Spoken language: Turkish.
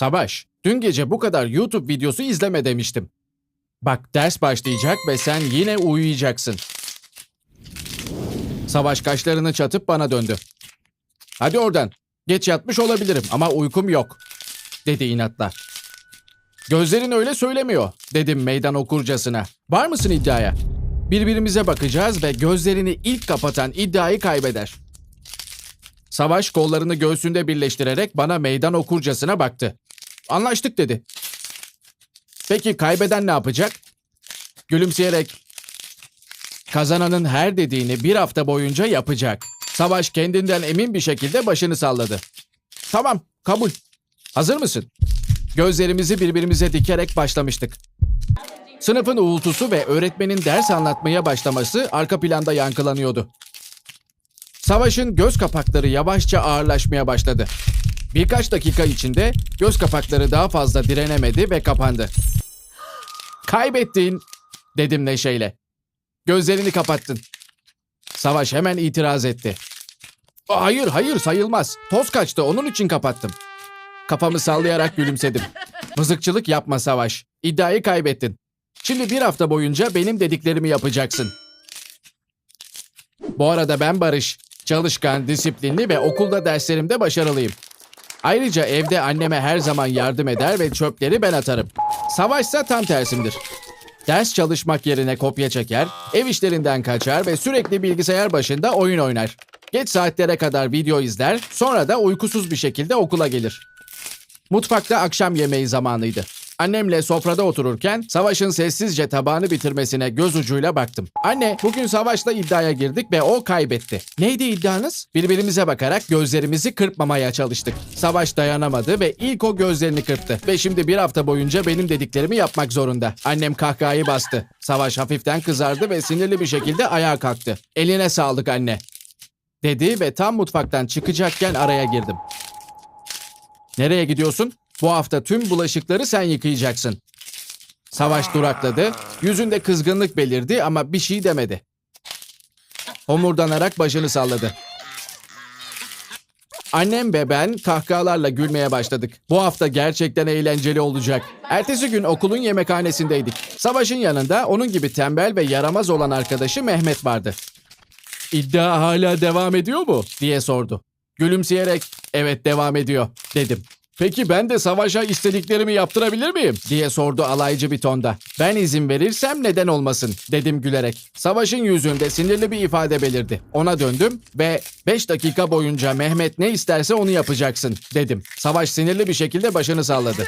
Savaş, dün gece bu kadar YouTube videosu izleme demiştim. Bak ders başlayacak ve sen yine uyuyacaksın. Savaş kaşlarını çatıp bana döndü. Hadi oradan. Geç yatmış olabilirim ama uykum yok. Dedi inatla. Gözlerin öyle söylemiyor dedim meydan okurcasına. Var mısın iddiaya? Birbirimize bakacağız ve gözlerini ilk kapatan iddiayı kaybeder. Savaş kollarını göğsünde birleştirerek bana meydan okurcasına baktı. Anlaştık dedi. Peki kaybeden ne yapacak? Gülümseyerek kazananın her dediğini bir hafta boyunca yapacak. Savaş kendinden emin bir şekilde başını salladı. Tamam, kabul. Hazır mısın? Gözlerimizi birbirimize dikerek başlamıştık. Sınıfın uğultusu ve öğretmenin ders anlatmaya başlaması arka planda yankılanıyordu. Savaş'ın göz kapakları yavaşça ağırlaşmaya başladı. Birkaç dakika içinde göz kapakları daha fazla direnemedi ve kapandı. Kaybettin, dedim neşeyle. Gözlerini kapattın. Savaş hemen itiraz etti. Hayır, hayır sayılmaz. Toz kaçtı, onun için kapattım. Kafamı sallayarak gülümsedim. Mızıkçılık yapma Savaş. İddiayı kaybettin. Şimdi bir hafta boyunca benim dediklerimi yapacaksın. Bu arada ben Barış. Çalışkan, disiplinli ve okulda derslerimde başarılıyım. Ayrıca evde anneme her zaman yardım eder ve çöpleri ben atarım. Savaşsa tam tersimdir. Ders çalışmak yerine kopya çeker, ev işlerinden kaçar ve sürekli bilgisayar başında oyun oynar. Geç saatlere kadar video izler, sonra da uykusuz bir şekilde okula gelir. Mutfakta akşam yemeği zamanıydı. Annemle sofrada otururken Savaş'ın sessizce tabağını bitirmesine göz ucuyla baktım. Anne, bugün Savaş'la iddiaya girdik ve o kaybetti. Neydi iddianız? Birbirimize bakarak gözlerimizi kırpmamaya çalıştık. Savaş dayanamadı ve ilk o gözlerini kırptı. Ve şimdi bir hafta boyunca benim dediklerimi yapmak zorunda. Annem kahkahayı bastı. Savaş hafiften kızardı ve sinirli bir şekilde ayağa kalktı. Eline sağlık anne. Dedi ve tam mutfaktan çıkacakken araya girdim. Nereye gidiyorsun? Bu hafta tüm bulaşıkları sen yıkayacaksın. Savaş durakladı. Yüzünde kızgınlık belirdi ama bir şey demedi. Homurdanarak başını salladı. Annem ve ben kahkahalarla gülmeye başladık. Bu hafta gerçekten eğlenceli olacak. Ertesi gün okulun yemekhanesindeydik. Savaş'ın yanında onun gibi tembel ve yaramaz olan arkadaşı Mehmet vardı. İddia hala devam ediyor mu? diye sordu. Gülümseyerek evet devam ediyor dedim. Peki ben de savaşa istediklerimi yaptırabilir miyim? diye sordu alaycı bir tonda. Ben izin verirsem neden olmasın dedim gülerek. Savaşın yüzünde sinirli bir ifade belirdi. Ona döndüm ve 5 dakika boyunca Mehmet ne isterse onu yapacaksın dedim. Savaş sinirli bir şekilde başını salladı.